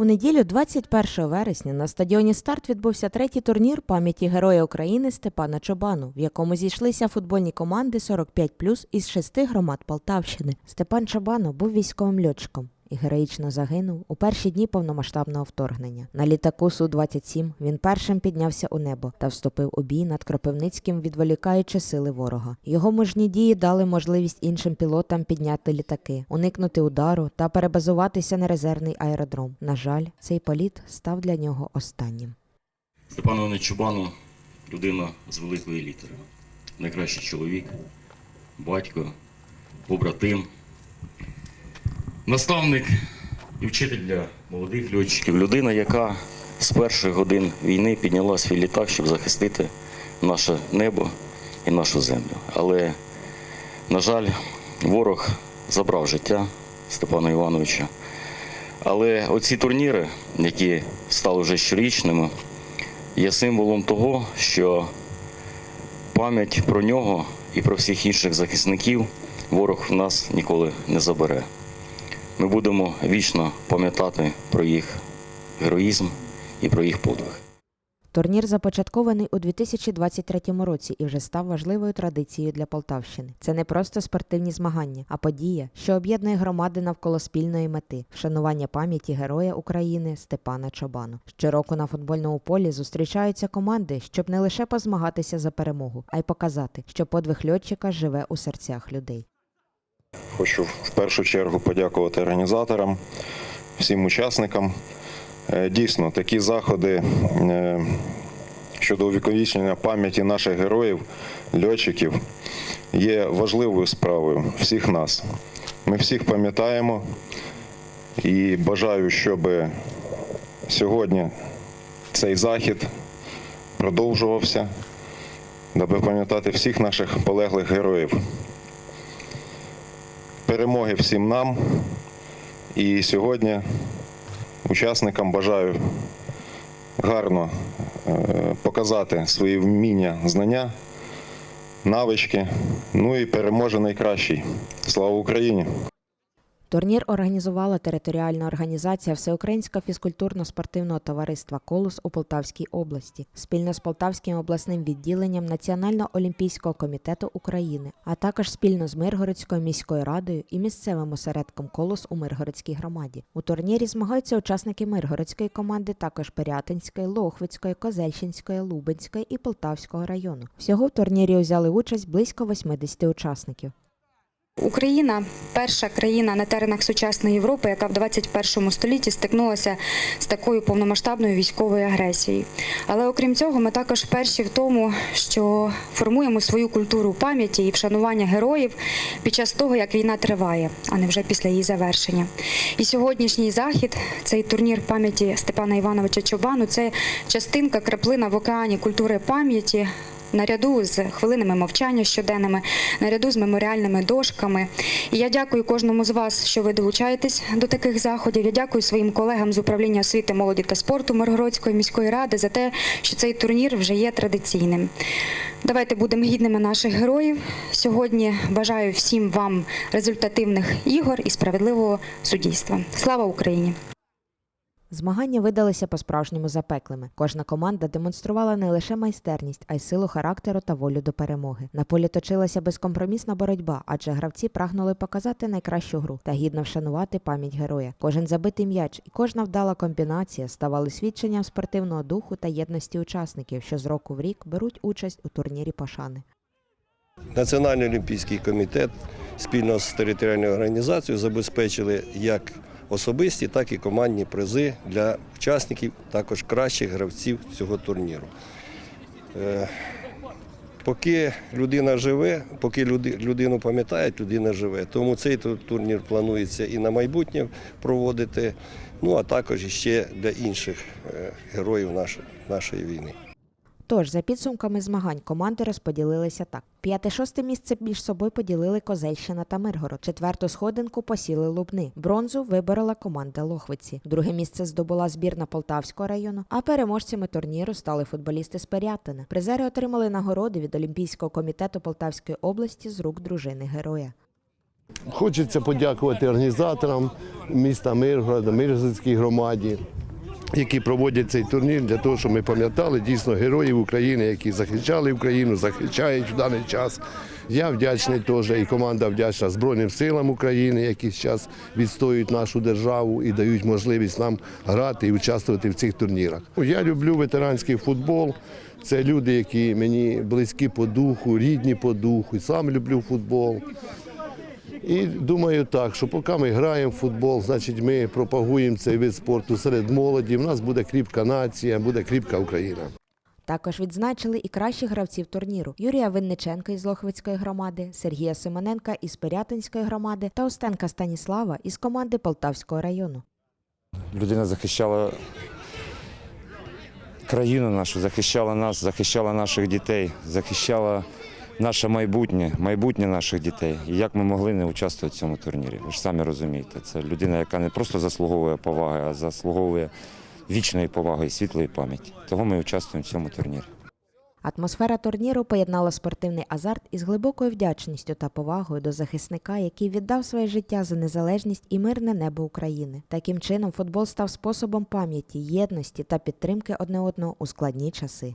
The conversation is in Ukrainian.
У неділю, 21 вересня, на стадіоні Старт відбувся третій турнір пам'яті Героя України Степана Чобану, в якому зійшлися футбольні команди 45+, із шести громад Полтавщини. Степан Чобану був військовим льотчиком і героїчно загинув у перші дні повномасштабного вторгнення. На літаку Су-27 він першим піднявся у небо та вступив у бій над Кропивницьким, відволікаючи сили ворога. Його мужні дії дали можливість іншим пілотам підняти літаки, уникнути удару та перебазуватися на резервний аеродром. На жаль, цей політ став для нього останнім. Степан Іванович Чубану людина з великої літери. Найкращий чоловік, батько, побратим, наставник і вчитель для молодих льотчиків. Людина, яка з перших годин війни підняла свій літак, щоб захистити наше небо і нашу землю. Але, на жаль, ворог забрав життя Степана Івановича. Але оці турніри, які стали вже щорічними, є символом того, що пам'ять про нього і про всіх інших захисників ворог в нас ніколи не забере. Ми будемо вічно пам'ятати про їх героїзм і про їх подвиг. Турнір започаткований у 2023 році і вже став важливою традицією для Полтавщини. Це не просто спортивні змагання, а подія, що об'єднує громади навколо спільної мети вшанування пам'яті героя України Степана Чобану. Щороку на футбольному полі зустрічаються команди, щоб не лише позмагатися за перемогу, а й показати, що подвиг льотчика живе у серцях людей. Хочу в першу чергу подякувати організаторам, всім учасникам. Е, Дійсно, такі заходи е, щодо увіковічення пам'яті наших героїв, льотчиків, є важливою справою всіх нас. Ми всіх пам'ятаємо і бажаю, щоб сьогодні цей захід продовжувався, даби пам'ятати всіх наших полеглих героїв перемоги всім нам. І сьогодні учасникам бажаю гарно е, показати свої вміння, знання, навички. Ну і переможе найкращий. Слава Україні! Турнір організувала територіальна організація Всеукраїнського фізкультурно-спортивного товариства Колос у Полтавській області спільно з Полтавським обласним відділенням Національного олімпійського комітету України, а також спільно з Миргородською міською радою і місцевим осередком Колос у Миргородській громаді. У турнірі змагаються учасники Миргородської команди, також Пирятинської, Лохвицької, Козельщинської, Лубенської і Полтавського району. Всього в турнірі взяли участь близько 80 учасників. Україна перша країна на теренах сучасної Європи, яка в 21 столітті стикнулася з такою повномасштабною військовою агресією. Але окрім цього, ми також перші в тому, що формуємо свою культуру пам'яті і вшанування героїв під час того, як війна триває, а не вже після її завершення. І сьогоднішній захід, цей турнір пам'яті Степана Івановича Чобану, це частинка краплина в океані культури пам'яті наряду з хвилинами мовчання щоденними, наряду з меморіальними дошками. І я дякую кожному з вас, що ви долучаєтесь до таких заходів. Я дякую своїм колегам з управління освіти, молоді та спорту Миргородської міської ради за те, що цей турнір вже є традиційним. Давайте будемо гідними наших героїв. Сьогодні бажаю всім вам результативних ігор і справедливого суддівства. Слава Україні! Змагання видалися по-справжньому запеклими. Кожна команда демонструвала не лише майстерність, а й силу характеру та волю до перемоги. На полі точилася безкомпромісна боротьба, адже гравці прагнули показати найкращу гру та гідно вшанувати пам'ять героя. Кожен забитий м'яч і кожна вдала комбінація ставали свідченням спортивного духу та єдності учасників, що з року в рік беруть участь у турнірі пошани. Національний олімпійський комітет спільно з територіальною організацією забезпечили як особисті, так і командні призи для учасників, також кращих гравців цього турніру. Е, Поки людина живе, поки людину пам'ятають, людина живе. Тому цей турнір планується і на майбутнє проводити, ну а також іще для інших е, героїв нашої війни. Тож, за підсумками змагань, команди розподілилися так: п'яте-шосте місце між собою поділили Козельщина та Миргород. Четверту сходинку посіли Лубни. Бронзу виборола команда Лохвиці. Друге місце здобула збірна Полтавського району. А переможцями турніру стали футболісти з Пирятина. Призери отримали нагороди від Олімпійського комітету Полтавської області з рук дружини героя. Хочеться подякувати організаторам міста Миргорода, Миргородській громаді, які проводять цей турнір для того, щоб ми пам'ятали дійсно героїв України, які захищали Україну, захищають в даний час. Я вдячний теж, і команда вдячна Збройним силам України, які зараз відстоюють нашу державу і дають можливість нам грати і участвувати в цих турнірах. Я люблю ветеранський футбол. Це люди, які мені близькі по духу, рідні по духу. Сам люблю футбол. І думаю так, що поки ми граємо в футбол, значить ми пропагуємо цей вид спорту серед молоді. В нас буде кріпка нація, буде кріпка Україна. Також відзначили і кращих гравців турніру: Юрія Винниченка із Лохвицької громади, Сергія Симоненка із Пирятинської громади та Остенка Станіслава із команди Полтавського району. Людина захищала країну нашу, захищала нас, захищала наших дітей, захищала наше майбутнє, майбутнє наших дітей. І як ми могли не участвувати в цьому турнірі? Ви ж самі розумієте, це людина, яка не просто заслуговує поваги, а заслуговує вічної поваги і світлої пам'яті. Того ми участвуємо в цьому турнірі. Атмосфера турніру поєднала спортивний азарт із глибокою вдячністю та повагою до захисника, який віддав своє життя за незалежність і мирне небо України. Таким чином, футбол став способом пам'яті, єдності та підтримки одне одного у складні часи.